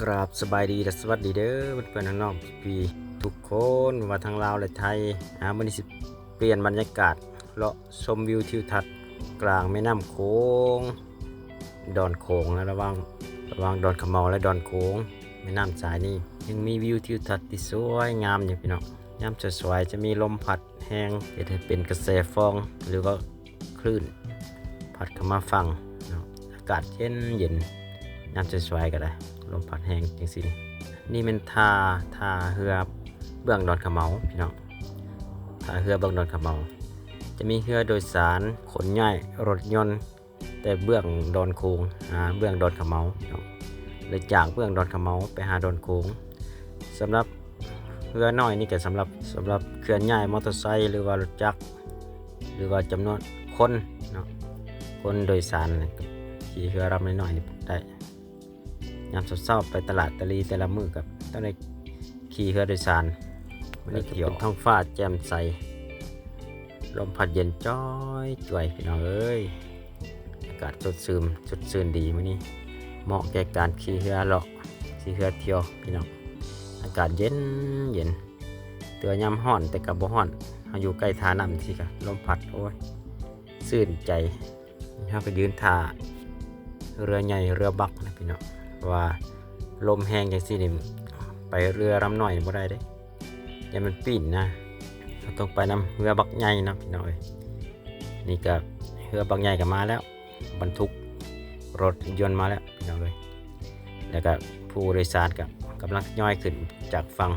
กราบสบายดีและสวัสดีเด้อเพื่อนๆน้องๆพี่ๆทุกคนว่าทางลาวและไทยหามื้อนี้สิเปลี่ยนบรรยากาศเลาะชมวิวทิวทัศน์กลางแม่น้ำโขงดอนโขงนะระว่างระว่างดอนขมาและดอนโขงแม่น้ำสายนี้ยังมีวิวทิวทัศน์ที่สวยงามอยู่พี่น้องยามสวยจะมีลมพัดแห้งเฮ็ดให้เป็นกระแสฟองหรือว่าคลื่น พัดเข้ามาฟังอากาศเย็นเย็น น้ำสวยๆก็ได้ลมพัดแห้งจังสินี่นี่เป็นท่าท่าเรือเบื้องดอนขะเมาพี่น้องท่าเรือเบื้องดอนขะเมาจะมีเรือโดยสารขนย้ายรถยนต์ แต่เบื้องดอนโคงหาเบื้องดอนขะเมาพี่น้องเลยจากเบื้องดอนขะเมาไปหาดอนโคงสำหรับเรือน้อยนี่ก็สำหรับสำหรับเคลื่อนย้ายมอเตอร์ไซค์หรือว่ารถจักรหรือว่าจำนวนคนเนาะคนโดยสารขี่เรือลำน้อยๆนี่ได้ ยามเช้าๆไปตลาดตะลีแต่ละมือกับต้องได้ขี่เรือโดยสารวันนี้ก็เป็นท้องฟ้าแจ่มใส ลมพัดเย็นจ้อยจ่วยพี่น้องเอ้ยอากาศสดชื่นสดชื่นดีมื้อนี้เหมาะแก่การขี่เรือเลาะขี่เรือเที่ยวพี่น้องอากาศเย็นเย็นเตือยามห้อนแต่กับบ่ห้อนเราอยู่ใกล้ท่าน้ำสิครับลมพัดโอ้ยซื่นใจเราก็ยืนท่าเรือใหญ่เรือบักนะพี่น้อง ว่าลมแห้งจังสินี่ไปเรือลำน้อยบ่ได้เด้อย่ามันปีนนะเราต้องไปนำเรือบักใหญ่นะพี่น้องเอ้ยนี่ก็เรือบักใหญ่ก็มาแล้ว บรรทุกรถยนต์มาแล้วพี่น้องเอ้ยแล้วก็ผู้โดยสารก็กำลังย่อยขึ้นจากฝั่ง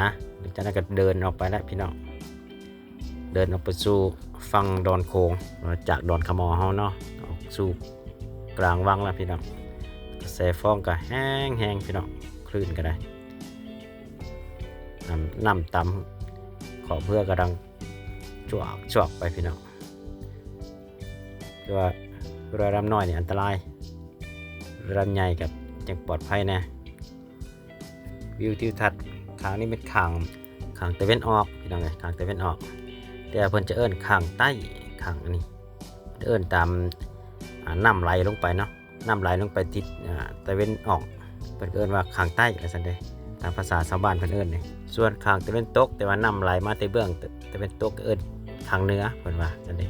ฮะหลังจากนั้นก็เดินออกไปแล้วพี่น้องเดินออกไปสู่ฝั่งดอนโคงจากดอนขมอเฮาเนาะออกสู่กลางวังแล้วพี่น้อง แสฟองก็แห้งแห้งพี่น้องคลื่นก็ได้น้ำน้ำตำขอเพื่อกระดังจวกจวกไปพี่น้องคือว่าเรือลำน้อยเนี่ยอันตรายเรือลำใหญ่กับยังปลอดภัยแนะวิวทิวทัศน์ขางนี้เป็นขางขางตะเวนออกพี่น้องไงขางตะเวนออก แต่เพิ่นจะเอิ้นขางใต้ขางอันนี้เอิ้นตามน้ำไหลลงไปเนาะ น้ำไหลลงไปทิศตะเวนออกเพิ่นเอิ้นว่าขางใต้ละซั่นเด้ตามภาษาชาวบ้านเพิ่นเอิ้นนี่ส่วนขางตะเวนตก แต่ว่าน้ำไหลมาแต่เบื้องตะเวนตกเอิ้นขางเหนือเพิ่นว่าซั่นเด้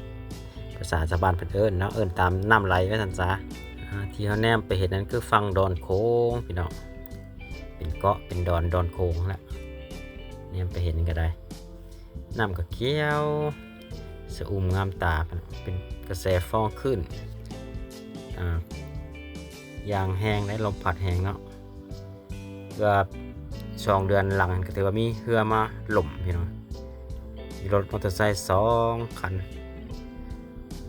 ภาษาชาวบ้านเพิ่นเอิ้นเนาะเอิ้นตามน้ำไหลไว้ซั่นซะอ่าที่เฮาแนมไปเห็นนั้นคือฝั่งดอนโค้งพี่น้องเป็นเกาะเป็นดอนดอนโค้งแหละเนี่ยไปเห็นก็ได้น้ำก็เขียวสะอุ่มงามตาเป็นกระแสฟองขึ้นอ่า ยางแห้งได้ลมพัดแห้งเนาะเก็สองเดือนหลังก็ถือว่ามีเรือมาหล่มพี่น้องมีรถมอเตอร์ไซค์สองคัน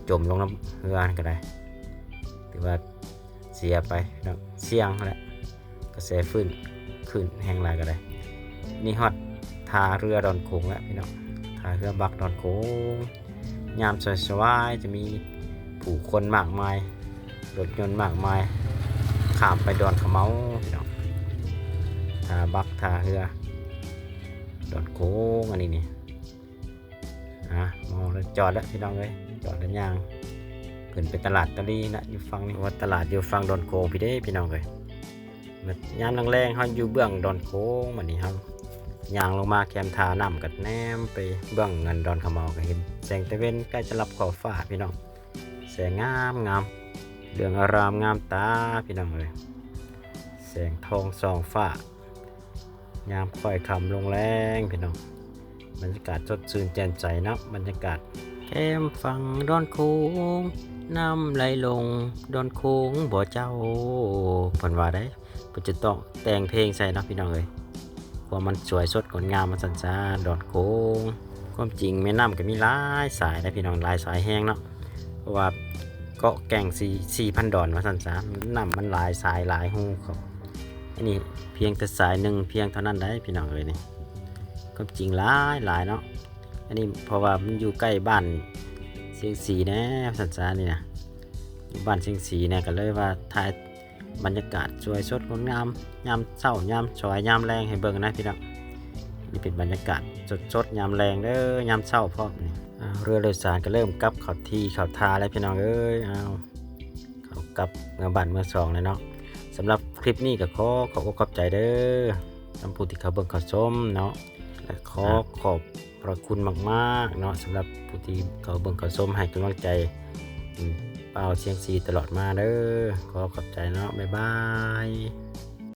จมลงน้ำเรือก็ได้ถือว่าเสียไปเสี่ยงแหละกระแสฟื้นขึ้นแห้งลายก็ได้ นี่ฮอดทาเรือดอนโขงแล้วพี่น้องทาเรือบักดอนโขงยามสวยๆจะมีผู้คนมากมายรถยนต์มากมาย ข้ามไปดอนขะเมาพี่น้องท่าบักท่าเรือดอนโขงอันนี้นี่อะมองแล้วจอดแล้วพี่น้องเลยจอดแล้วย่างขึ้นไปตลาดตะลีนะอยู่ฝั่งนี้ว่าตลาดอยู่ฝั่งดอนโขงพี่เด้พี่น้องเลยแบบยามแรงๆเขาอยู่เบื้องดอนโค้งแบบนี้ครับยางลงมาแคมทาน้ำกับแนมไปเบื้องเงินดอนขมเมาก็เห็นแสงตะเวนใกล้จะรับขอบฟ้าพี่น้องแสงงามงาม เรื่องอารามงามตาพี่น้องเลยแสงทองสองฟ้ายามค่อยคำลงแรงพี่น้องบรรยากาศสดชื่นแจ่มใสนะบรรยากาศแคมฝั่งดอนโค้งน้ำไหลลงดอนโค้งบ่อเจ้าเพิ่นว่าได้ก็จะต้องแต่งเพลงใส่นะพี่น้องเลยเพราะมันสวยสดงดงามมันสันซาดอนโค้งความจริงแม่น้ำก็มีหลายสายนะพี่น้องหลายสายแห้งเนาะเพราะว่า เกาะแก่งสี่สี่พันดอนมาสันซาน้ำมันหลายสายหลายหูครับอันนี้เพียงแต่สายหนึ่งเพียงเท่านั้นได้พี่น้องเลยนี่ความจริงหลายหลายเนาะอันนี้เพราะว่ามันอยู่ใกล้บ้านเชียงสีแน่สันซานี่นะอยู่บ้านเชียงสีเนี่ยก็เลยว่าถ่ายบรรยากาศสวยสดงดงามยามเช้ายามสวยยามแรงให้เบิ่งนะพี่น้องนี่เป็นบรรยากาศสดสดยามแรงเด้อยามเช้าพร้อมนี่ เรือโดยสารก็เริ่มกลับเข้าที่เข้าทาแล้วพี่น้องเอ้ยเอาเขากลับเมื่อบันเมื่อสองเลยเนาะสำหรับคลิปนี้ก็ขอขอบอกขอบใจเด้อสำผู้ที่เขาเบิ่งเขาชมเนาะและขอขอบพระคุณมากๆเนาะสำหรับผู้ที่เขาเบิ่งเขาชมให้กำลังใจเป่าเสียงสีตลอดมาเด้อขอขอบใจเนาะบ๊ายบาย